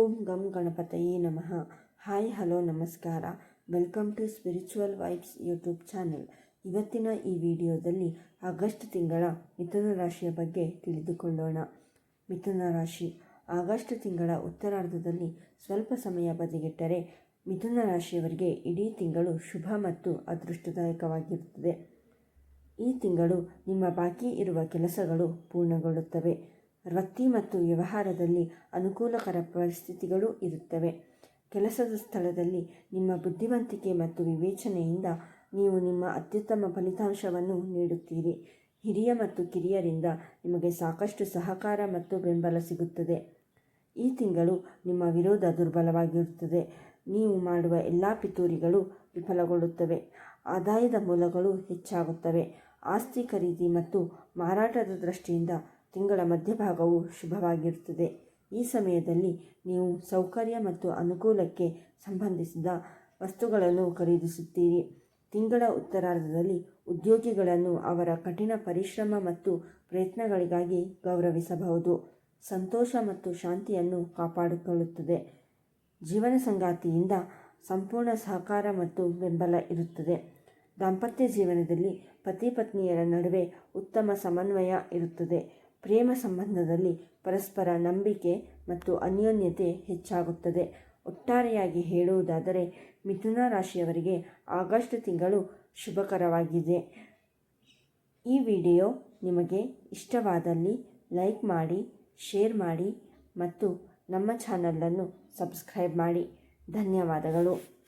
ಓಂ ಗಂ ಗಣಪತಯೇ ನಮಃ. ಹಾಯ್, ಹಲೋ, ನಮಸ್ಕಾರ. Welcome to spiritual vibes YouTube channel. ಇವತ್ತಿನ ಈ ವಿಡಿಯೋದಲ್ಲಿ ಆಗಸ್ಟ್ ತಿಂಗಳ ಮಿಥುನ ರಾಶಿಯ ಬಗ್ಗೆ ತಿಳಿದುಕೊಳ್ಳೋಣ. ಮಿಥುನ ರಾಶಿ. ಆಗಸ್ಟ್ ತಿಂಗಳ ಉತ್ತರಾರ್ಧದಲ್ಲಿ ಸ್ವಲ್ಪ ಸಮಯ ಬದಿಗಿಟ್ಟರೆ ಮಿಥುನ ರಾಶಿಯವರಿಗೆ ಇಡೀ ತಿಂಗಳು ಶುಭ ಮತ್ತು ಅದೃಷ್ಟದಾಯಕವಾಗಿರುತ್ತದೆ. ಈ ತಿಂಗಳು ನಿಮ್ಮ ಬಾಕಿ ಇರುವ ಕೆಲಸಗಳು ಪೂರ್ಣಗೊಳ್ಳುತ್ತವೆ. ವೃತ್ತಿ ಮತ್ತು ವ್ಯವಹಾರದಲ್ಲಿ ಅನುಕೂಲಕರ ಪರಿಸ್ಥಿತಿಗಳು ಇರುತ್ತವೆ. ಕೆಲಸದ ಸ್ಥಳದಲ್ಲಿ ನಿಮ್ಮ ಬುದ್ಧಿವಂತಿಕೆ ಮತ್ತು ವಿವೇಚನೆಯಿಂದ ನೀವು ನಿಮ್ಮ ಅತ್ಯುತ್ತಮ ಫಲಿತಾಂಶವನ್ನು ನೀಡುತ್ತೀರಿ. ಹಿರಿಯ ಮತ್ತು ಕಿರಿಯರಿಂದ ನಿಮಗೆ ಸಾಕಷ್ಟು ಸಹಕಾರ ಮತ್ತು ಬೆಂಬಲ ಸಿಗುತ್ತದೆ. ಈ ತಿಂಗಳು ನಿಮ್ಮ ವಿರೋಧ ದುರ್ಬಲವಾಗಿರುತ್ತದೆ. ನೀವು ಮಾಡುವ ಎಲ್ಲ ಪಿತೂರಿಗಳು ವಿಫಲಗೊಳ್ಳುತ್ತವೆ. ಆದಾಯದ ಮೂಲಗಳು ಹೆಚ್ಚಾಗುತ್ತವೆ. ಆಸ್ತಿ ಖರೀದಿ ಮತ್ತು ಮಾರಾಟದ ದೃಷ್ಟಿಯಿಂದ ತಿಂಗಳ ಮಧ್ಯಭಾಗವು ಶುಭವಾಗಿರುತ್ತದೆ. ಈ ಸಮಯದಲ್ಲಿ ನೀವು ಸೌಕರ್ಯ ಮತ್ತು ಅನುಕೂಲಕ್ಕೆ ಸಂಬಂಧಿಸಿದ ವಸ್ತುಗಳನ್ನು ಖರೀದಿಸುತ್ತೀರಿ. ತಿಂಗಳ ಉತ್ತರಾರ್ಧದಲ್ಲಿ ಉದ್ಯೋಗಿಗಳನ್ನು ಅವರ ಕಠಿಣ ಪರಿಶ್ರಮ ಮತ್ತು ಪ್ರಯತ್ನಗಳಿಗಾಗಿ ಗೌರವಿಸಬಹುದು. ಸಂತೋಷ ಮತ್ತು ಶಾಂತಿಯನ್ನು ಕಾಪಾಡಿಕೊಳ್ಳುತ್ತದೆ. ಜೀವನ ಸಂಗಾತಿಯಿಂದ ಸಂಪೂರ್ಣ ಸಹಕಾರ ಮತ್ತು ಬೆಂಬಲ ಇರುತ್ತದೆ. ದಾಂಪತ್ಯ ಜೀವನದಲ್ಲಿ ಪತಿ ಪತ್ನಿಯರ ನಡುವೆ ಉತ್ತಮ ಸಮನ್ವಯ ಇರುತ್ತದೆ. ಪ್ರೇಮ ಸಂಬಂಧದಲ್ಲಿ ಪರಸ್ಪರ ನಂಬಿಕೆ ಮತ್ತು ಅನ್ಯೋನ್ಯತೆ ಹೆಚ್ಚಾಗುತ್ತದೆ. ಒಟ್ಟಾರೆಯಾಗಿ ಹೇಳುವುದಾದರೆ, ಮಿಥುನ ರಾಶಿಯವರಿಗೆ ಆಗಸ್ಟ್ ತಿಂಗಳು ಶುಭಕರವಾಗಿದೆ. ಈ ವಿಡಿಯೋ ನಿಮಗೆ ಇಷ್ಟವಾದಲ್ಲಿ ಲೈಕ್ ಮಾಡಿ, ಶೇರ್ ಮಾಡಿ ಮತ್ತು ನಮ್ಮ ಚಾನಲನ್ನು ಸಬ್ಸ್ಕ್ರೈಬ್ ಮಾಡಿ. ಧನ್ಯವಾದಗಳು.